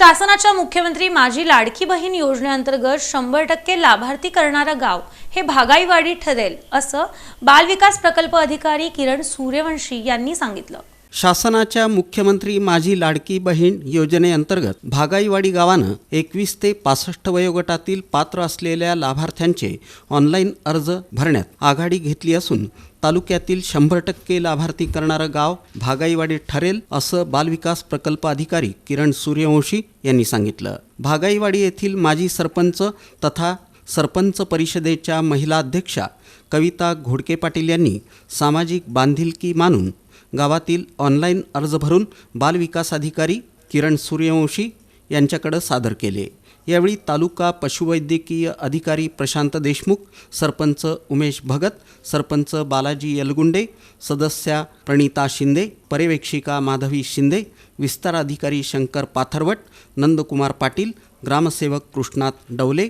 शासनाच्या मुख्यमंत्री माझी लाडकी बहीण योजनेअंतर्गत शंभर टक्के लाभार्थी करणारं गाव हे भागाईवाडी ठरेल असं बालविकास प्रकल्प अधिकारी किरण सूर्यवंशी यांनी सांगितलं. शासनाच्या मुख्यमंत्री माझी लाडकी बहीण योजनेअंतर्गत भागाईवाडी गावानं एकवीस ते पासष्ट वयोगटातील पात्र असलेल्या लाभार्थ्यांचे ऑनलाईन अर्ज भरण्यात आघाडी घेतली असून तालुक्यातील शंभर टक्के लाभार्थी करणारं गाव भागाईवाडी ठरेल असं बालविकास प्रकल्प अधिकारी किरण सूर्यवंशी यांनी सांगितलं. भागाईवाडी येथील माजी सरपंच तथा सरपंच परिषदेच्या महिला अध्यक्षा कविता घोडके पाटील यांनी सामाजिक बांधिलकी मानून गावातील ऑनलाईन अर्ज भरून बालविकास अधिकारी किरण सूर्यवंशी यांच्याकडे सादर केले. यावेळी तालुका पशुवैद्यकीय अधिकारी प्रशांत देशमुख सरपंच उमेश भगत सरपंच बालाजी यलगुंडे सदस्या प्रणिता शिंदे पर्यवेक्षिका माधवी शिंदे विस्तार अधिकारी शंकर पाथरवट नंदकुमार पाटील ग्रामसेवक कृष्णात डवले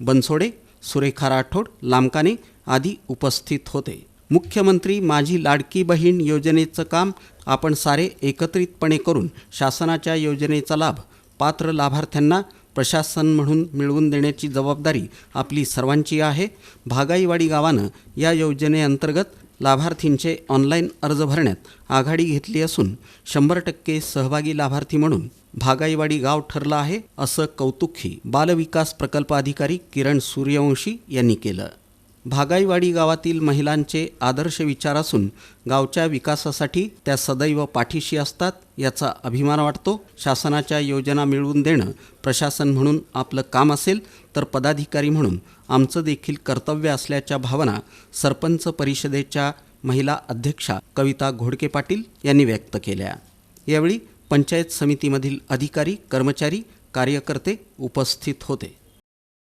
बनसोडे सुरेखा राठोड लामकाने आदी उपस्थित होते. मुख्यमंत्री माझी लाडकी बहीण योजनेचं काम आपण सारे एकत्रितपणे करून शासनाच्या योजनेचा लाभ पात्र लाभार्थ्यांना प्रशासन म्हणून मिळवून देण्याची जबाबदारी आपली सर्वांची आहे. भागाईवाडी गावानं या योजनेअंतर्गत लाभार्थींचे ऑनलाईन अर्ज भरण्यात आघाडी घेतली असून शंभर टक्के सहभागी लाभार्थी म्हणून भागाईवाडी गाव ठरलं आहे असं कौतुकही बालविकास प्रकल्प अधिकारी किरण सूर्यवंशी यांनी केलं. भागाईवाडी गावातील महिलांचे आदर्श विचार असून गावच्या विकासासाठी त्या सदैव पाठीशी असतात याचा अभिमान वाटतो. शासनाच्या योजना मिळवून देणं प्रशासन म्हणून आपलं काम असेल तर पदाधिकारी म्हणून आमचं देखील कर्तव्य असल्याच्या भावना सरपंच परिषदेच्या महिला अध्यक्षा कविता घोडके पाटील यांनी व्यक्त केल्या. यावेळी पंचायत समितीमधील अधिकारी कर्मचारी कार्यकर्ते उपस्थित होते.